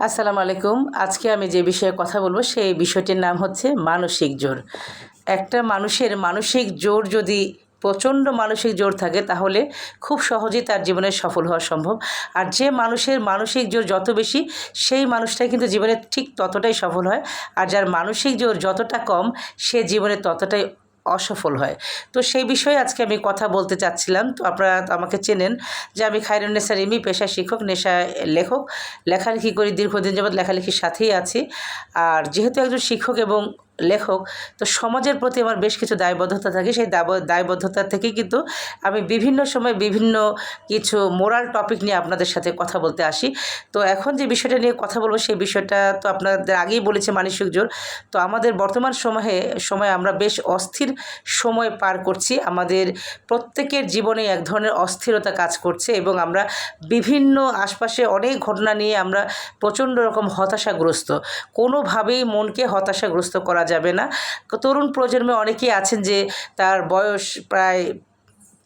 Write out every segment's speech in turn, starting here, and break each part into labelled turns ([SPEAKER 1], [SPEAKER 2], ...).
[SPEAKER 1] আসসালামু আলাইকুম। আজকে আমি যে বিষয়ে কথা বলব, সেই বিষয়টির নাম হচ্ছে মানসিক জোর। একটা মানুষের মানসিক জোর যদি প্রচণ্ড মানসিক জোর থাকে, তাহলে খুব সহজেই তার জীবনে সফল হওয়া সম্ভব। আর যে মানুষের মানসিক জোর যত বেশি, সেই মানুষটাই কিন্তু জীবনে ঠিক ততটাই সফল হয়। আর যার মানসিক জোর যতটা কম, সে জীবনে ততটাই অসফল হয়। তো সেই বিষয়ে আজকে আমি কথা বলতে চাচ্ছিলাম। তো আপনারা আমাকে চেনেন যে আমি খায়রুন্নেসা রিমি পেশা শিক্ষক, নেশা লেখক। লেখালেখি করি, দীর্ঘদিন যাবৎ লেখালেখির সাথেই আছি। আর যেহেতু একজন শিক্ষক এবং লেখক, তো সমাজের প্রতি আমার বেশ কিছু দায়বদ্ধতা থাকে। সেই দায়বদ্ধতা থেকেই কিন্তু আমি বিভিন্ন সময় বিভিন্ন কিছু মোরাল টপিক নিয়ে আপনাদের সাথে কথা বলতে আসি। তো এখন যে বিষয়টা নিয়ে কথা বলব, সেই বিষয়টা তো আপনাদের আগেই বলেছে মানসিক জোর। তো আমাদের বর্তমান সময়ে, সময় আমরা বেশ অস্থির সময় পার করছি। আমাদের প্রত্যেকের জীবনে এক ধরনের অস্থিরতা কাজ করছে এবং আমরা বিভিন্ন আশপাশে অনেক ঘটনা নিয়ে আমরা প্রচণ্ড রকম হতাশাগ্রস্ত। কোনোভাবেই মনকে হতাশাগ্রস্ত করা যাবে না। তরুণ প্রজন্মে অনেকেই আছেন যে তার বয়স প্রায়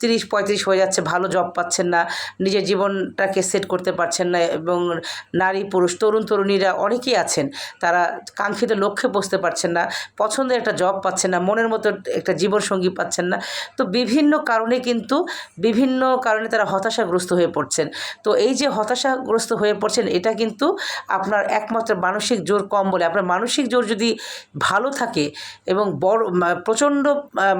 [SPEAKER 1] তিরিশ পঁয়ত্রিশ হয়ে যাচ্ছে, ভালো জব পাচ্ছেন না, নিজের জীবনটাকে সেট করতে পারছেন না এবং নারী পুরুষ, তরুণ তরুণীরা অনেকেই আছেন, তারা কাঙ্ক্ষিত লক্ষ্যে পৌঁছতে পারছেন না, পছন্দের একটা জব পাচ্ছেন না, মনের মতো একটা জীবনসঙ্গী পাচ্ছেন না, তো বিভিন্ন কারণে কিন্তু, বিভিন্ন কারণে তারা হতাশাগ্রস্ত হয়ে পড়ছেন, তো এই যে হতাশাগ্রস্ত হয়ে পড়ছেন, এটা কিন্তু আপনার একমাত্র মানসিক জোর কম বলে, আপনার মানসিক জোর যদি ভালো থাকে এবং বড়, প্রচণ্ড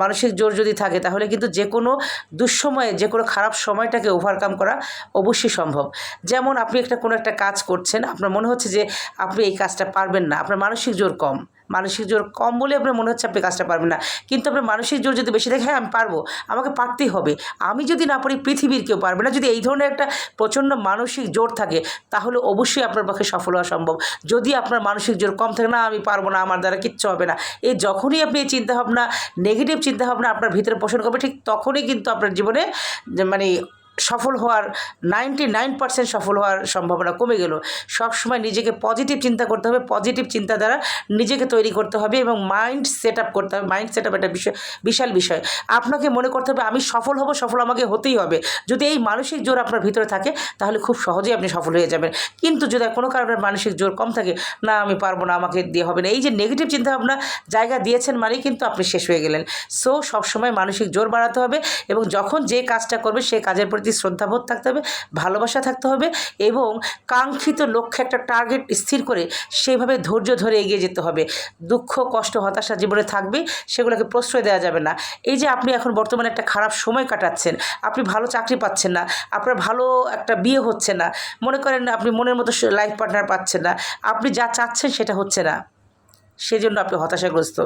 [SPEAKER 1] মানসিক জোর যদি থাকে, তাহলে কিন্তু যে কোনো দুঃসময়ে যে কোনো খারাপ সময়টাকে ওভারকাম করা অবশ্যই সম্ভব। যেমন আপনি একটা কোনো একটা কাজ করছেন, আপনার মনে হচ্ছে যে আপনি এই কাজটা পারবেন না, আপনার মানসিক জোর কম। মানসিক জোর কম বলে আপনার মনে হচ্ছে আপনি কাজটা পারবেন না। কিন্তু আপনার মানসিক জোর যদি বেশি দেখে হ্যাঁ আমি পারব। আমাকে পারতেই হবে। আমি যদি না পারি, পৃথিবীর কেউ পারবে না। যদি এই ধরনের একটা প্রচণ্ড মানসিক জোর থাকে, তাহলে অবশ্যই আপনার পক্ষে সফল হওয়া সম্ভব। যদি আপনার মানসিক জোর কম থাকে, না, আমি পারব না, আমার দ্বারা কিচ্ছু হবে না। এই যখনই আপনি এই চিন্তাভাবনা নেগেটিভ চিন্তাভাবনা আপনার ভিতরে পোষণ করবে, ঠিক তখনই কিন্তু আপনার জীবনে মানে সফল হওয়ার নাইনটি নাইন পার্সেন্ট সফল হওয়ার সম্ভাবনা কমে গেল। সবসময় নিজেকে পজিটিভ চিন্তা করতে হবে পজিটিভ চিন্তা দ্বারা নিজেকে তৈরি করতে হবে এবং মাইন্ড সেট আপ করতে হবে। মাইন্ড সেট আপ একটা বিষয়, বিশাল বিষয়। আপনাকে মনে করতে হবে, আমি সফল হব, সফল আমাকে হতেই হবে। যদি এই মানসিক জোর আপনার ভিতরে থাকে, তাহলে খুব সহজেই আপনি সফল হয়ে যাবেন। কিন্তু যদি কোনো কারণে মানসিক জোর কম থাকে, না, আমি পারব না, আমাকে দিয়ে হবে না। এই যে নেগেটিভ চিন্তাভাবনা জায়গা দিয়েছেন মানেই কিন্তু আপনি শেষ হয়ে গেলেন। সো সবসময় মানসিক জোর বাড়াতে হবে এবং যখন যে কাজটা করবে সেই কাজের প্রতি শ্রদ্ধাবোধ থাকতে হবে, ভালোবাসা থাকতে হবে এবং কাঙ্ক্ষিত লক্ষ্যে একটা টার্গেট স্থির করে সেইভাবে ধৈর্য ধরে এগিয়ে যেতে হবে। দুঃখ, কষ্ট, হতাশা জীবনে থাকবে, সেগুলোকে প্রশ্রয় দেওয়া যাবে না। এই যে আপনি এখন বর্তমানে একটা খারাপ সময় কাটাচ্ছেন, আপনি ভালো চাকরি পাচ্ছেন না, আপনার ভালো একটা বিয়ে হচ্ছে না, মনে করেন আপনি মনের মতো লাইফ পার্টনার পাচ্ছেন না, আপনি যা চাচ্ছেন সেটা হচ্ছে না। সেজন্য আপনি হতাশাগ্রস্ত।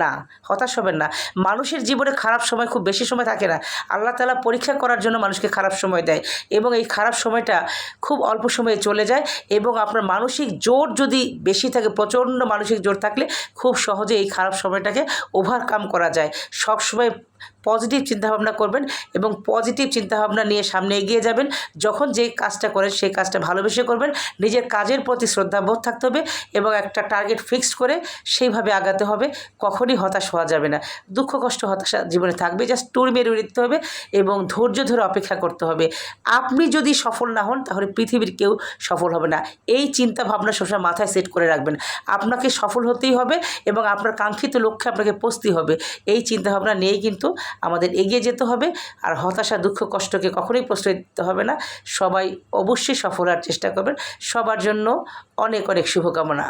[SPEAKER 1] না, হতাশ হবেন না। মানুষের জীবনে খারাপ সময় খুব বেশি সময় থাকে না। আল্লাহ তালা পরীক্ষা করার জন্য মানুষকে খারাপ সময় দেয় এবং এই খারাপ সময়টা খুব অল্প সময়ে চলে যায় এবং আপনার মানসিক জোর যদি বেশি থাকে, প্রচণ্ড মানসিক জোর থাকলে খুব সহজে এই খারাপ সময়টাকে ওভারকাম করা যায়। সব সময় পজিটিভ চিন্তাভাবনা করবেন এবং পজিটিভ চিন্তাভাবনা নিয়ে সামনে এগিয়ে যাবেন। যখন যে কাজটা করেন, সেই কাজটা ভালোবেসে করবেন। নিজের কাজের প্রতি শ্রদ্ধাবোধ থাকতে হবে এবং একটা টার্গেট ফিক্সড করে সেইভাবে আগাতে হবে। কখনই হতাশ হওয়া যাবে না। দুঃখ, কষ্ট, হতাশা জীবনে থাকবে। জাস্ট টুর মেরে উঠতে হবে এবং ধৈর্য ধরে অপেক্ষা করতে হবে। আপনি যদি সফল না হন, তাহলে পৃথিবীর কেউ সফল হবে না। এই চিন্তা ভাবনা সবসময় মাথায় সেট করে রাখবেন। আপনাকে সফল হতেই হবে এবং আপনার কাঙ্ক্ষিত লক্ষ্যে আপনাকে পৌঁছতেই হবে। এই চিন্তাভাবনা নিয়েই কিন্তু আমাদের এগিয়ে যেতে হবে। আর হতাশা, দুঃখ, কষ্টকে কখনোই প্রশ্রয় দিতে হবে না। সবাই অবশ্যই সফল হওয়ার চেষ্টা করবেন। সবার জন্য অনেক অনেক শুভকামনা।